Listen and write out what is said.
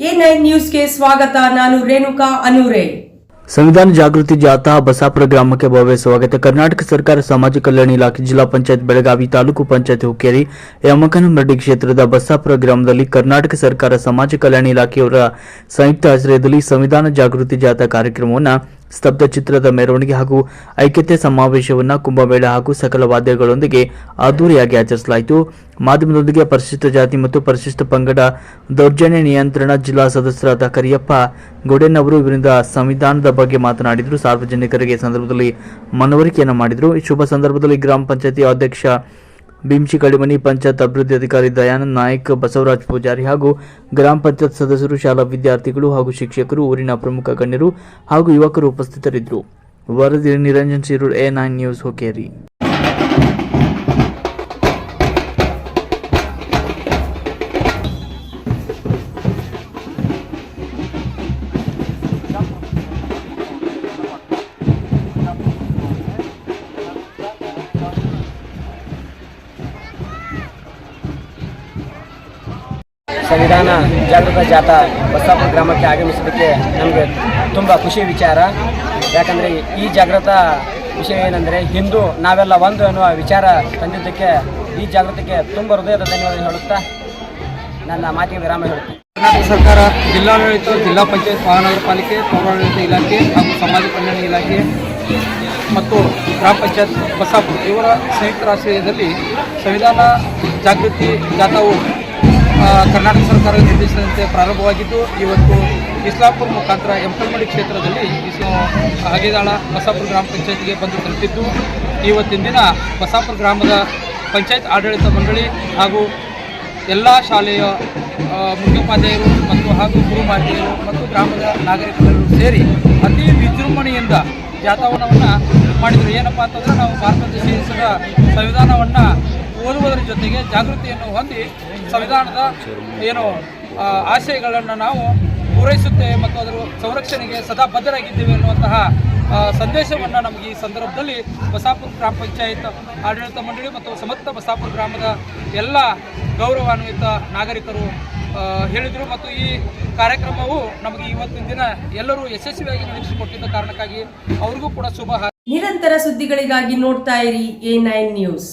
ನ್ಯೂಸ್ಗೆ ಸ್ವಾಗತ, ನಾನು ರೇಣುಕಾ ಅನೂರೆ. ಸಂವಿಧಾನ ಜಾಗೃತಿ ಜಾಥಾ ಬಸಾಪುರ ಗ್ರಾಮಕ್ಕೆ ಭವ್ಯ ಸ್ವಾಗತ. ಕರ್ನಾಟಕ ಸರ್ಕಾರ ಸಮಾಜ ಕಲ್ಯಾಣ ಇಲಾಖೆ ಜಿಲ್ಲಾ ಪಂಚಾಯತ್ ಬೆಳಗಾವಿ ತಾಲೂಕು ಪಂಚಾಯತ್ ಹುಕ್ಕೇರಿ, ಯಮಕನಮರಡಿ ಕ್ಷೇತ್ರದ ಬಸಾಪುರ ಗ್ರಾಮದಲ್ಲಿ ಕರ್ನಾಟಕ ಸರ್ಕಾರ ಸಮಾಜ ಕಲ್ಯಾಣ ಇಲಾಖೆಯವರ ಸಂಯುಕ್ತ ಆಶ್ರಯದಲ್ಲಿ ಸಂವಿಧಾನ ಜಾಗೃತಿ ಜಾಥಾ ಕಾರ್ಯಕ್ರಮವನ್ನು ಸ್ತಬ್ಧ ಚಿತ್ರದ ಮೆರವಣಿಗೆ ಹಾಗೂ ಐಕ್ಯತೆ ಸಮಾವೇಶವನ್ನು ಕುಂಭಮೇಳ ಹಾಗೂ ಸಕಲ ವಾದ್ಯಗಳೊಂದಿಗೆ ಅದ್ದೂರಿಯಾಗಿ ಆಚರಿಸಲಾಯಿತು. ಮಾಧ್ಯಮದೊಂದಿಗೆ ಪರಿಶಿಷ್ಟ ಜಾತಿ ಮತ್ತು ಪರಿಶಿಷ್ಟ ಪಂಗಡ, ದೌರ್ಜನ್ಯ ನಿಯಂತ್ರಣ ಜಿಲ್ಲಾ ಸದಸ್ಯರಾದ ಕರಿಯಪ್ಪ ಗೊಡೆನ್ ಅವರು ಇವರಿಂದ ಸಂವಿಧಾನದ ಬಗ್ಗೆ ಮಾತನಾಡಿದರು. ಸಾರ್ವಜನಿಕರಿಗೆ ಸಂದರ್ಭದಲ್ಲಿ ಮನವರಿಕೆಯನ್ನು ಮಾಡಿದರು. ಶುಭ ಸಂದರ್ಭದಲ್ಲಿ ಗ್ರಾಮ ಪಂಚಾಯತಿ ಅಧ್ಯಕ್ಷ ಭೀಮ್ಶಿ ಕಡಿಮನಿ ಪಂಚಾಯತ್ ಅಭಿವೃದ್ಧಿ ಅಧಿಕಾರಿ ದಯಾನಂದ್ ನಾಯಕ್, ಬಸವರಾಜ್ ಪೂಜಾರಿ ಹಾಗೂ ಗ್ರಾಮ ಪಂಚಾಯತ್ ಸದಸ್ಯರು, ಶಾಲಾ ವಿದ್ಯಾರ್ಥಿಗಳು ಹಾಗೂ ಶಿಕ್ಷಕರು, ಊರಿನ ಪ್ರಮುಖ ಗಣ್ಯರು ಹಾಗೂ ಯುವಕರು ಉಪಸ್ಥಿತರಿದ್ದರು. ವರದಿ Niranjan Shirur, A nine news Hokeri ಸಂವಿಧಾನ ಜಾಗೃತ ಜಾಥಾ ಬಸಾಪುರ ಗ್ರಾಮಕ್ಕೆ ಆಗಮಿಸೋದಕ್ಕೆ ನಮಗೆ ತುಂಬ ಖುಷಿ ವಿಚಾರ. ಯಾಕಂದರೆ ಈ ಜಾಗೃತ ವಿಷಯ ಏನಂದರೆ ಹಿಂದೂ ನಾವೆಲ್ಲ ಒಂದು ಅನ್ನುವ ವಿಚಾರ ತಂದಿದ್ದಕ್ಕೆ ಈ ಜಾಗೃತಿಗೆ ತುಂಬ ಹೃದಯದ ಧನ್ಯವಾದ ಹೇಳುತ್ತಾ ನನ್ನ ಮಾತಿಗೆ ವಿರಾಮ ಹೇಳುತ್ತೆ ಕರ್ನಾಟಕ ಸರ್ಕಾರ ಜಿಲ್ಲಾಡಳಿತ, ಜಿಲ್ಲಾ ಪಂಚಾಯತ್ ಮಹಾನಗರ ಪಾಲಿಕೆ, ಪೌರಾಡಳಿತ ಇಲಾಖೆ ಹಾಗೂ ಸಮಾಜ ಕಲ್ಯಾಣ ಇಲಾಖೆ ಮತ್ತು ಗ್ರಾಮ ಪಂಚಾಯತ್ ಬಸಾಪುರ ಇವರ ಸಂಯುಕ್ತ ಆಶ್ರಯದಲ್ಲಿ ಸಂವಿಧಾನ ಜಾಗೃತಿ ಜಾಥಾವು ಕರ್ನಾಟಕ ಸರ್ಕಾರ ನಿರ್ದೇಶನದಂತೆ ಪ್ರಾರಂಭವಾಗಿದ್ದು, ಇವತ್ತು ಇಸ್ಲಾಪುರ ಮುಖಾಂತರ ಎಂಪಲ್ಮಡಿ ಕ್ಷೇತ್ರದಲ್ಲಿ ಹಾಗೇದಾಳ ಬಸಾಪುರ ಗ್ರಾಮ ಪಂಚಾಯತ್ಗೆ ಬಂದು ತಲುಪಿದ್ದು, ಇವತ್ತಿನ ದಿನ ಬಸಾಪುರ ಗ್ರಾಮದ ಪಂಚಾಯತ್ ಆಡಳಿತ ಮಂಡಳಿ ಹಾಗೂ ಎಲ್ಲ ಶಾಲೆಯ ಮುಖ್ಯೋಪಾಧ್ಯಾಯರು ಮತ್ತು ಹಾಗೂ ಗುರುಮಾತೆಯರು ಮತ್ತು ಗ್ರಾಮದ ನಾಗರಿಕರು ಸೇರಿ ಅತಿ ವಿಜೃಂಭಣೆಯಿಂದ ಜಾಥಾವನವನ್ನು ಮಾಡಿದರು. ಏನಪ್ಪ ಅಂತಂದರೆ ನಾವು ಭಾರತ ದೇಶದ ಸಂವಿಧಾನವನ್ನು ಓದುವುದರ ಜೊತೆಗೆ ಜಾಗೃತಿಯನ್ನು ಹೊಂದಿ ಸಂವಿಧಾನದ ಏನು ಆಶಯಗಳನ್ನು ನಾವು ಪೂರೈಸುತ್ತೇವೆ ಮತ್ತು ಅದರ ಸಂರಕ್ಷಣೆಗೆ ಸದಾ ಬದ್ಧರಾಗಿದ್ದೇವೆ ಅನ್ನುವಂತಹ ಸಂದೇಶವನ್ನು ನಮಗೆ ಈ ಸಂದರ್ಭದಲ್ಲಿ ಬಸಾಪುರ ಗ್ರಾಮ ಪಂಚಾಯತ್ ಆಡಳಿತ ಮಂಡಳಿ ಮತ್ತು ಸಮಸ್ತ ಬಸಾಪುರ ಗ್ರಾಮದ ಎಲ್ಲ ಗೌರವಾನ್ವಿತ ನಾಗರಿಕರು ಹೇಳಿದರು. ಮತ್ತು ಈ ಕಾರ್ಯಕ್ರಮವು ನಮಗೆ ಇವತ್ತಿನ ದಿನ ಎಲ್ಲರೂ ಯಶಸ್ವಿಯಾಗಿ ನಡೆಸಿಕೊಟ್ಟಿದ್ದ ಕಾರಣಕ್ಕಾಗಿ ಅವ್ರಿಗೂ ಕೂಡ ಶುಭ ನಿರಂತರ ಸುದ್ದಿಗಳಿಗಾಗಿ ನೋಡ್ತಾ ಇರಿ ಎ ನ್ಯೂಸ್.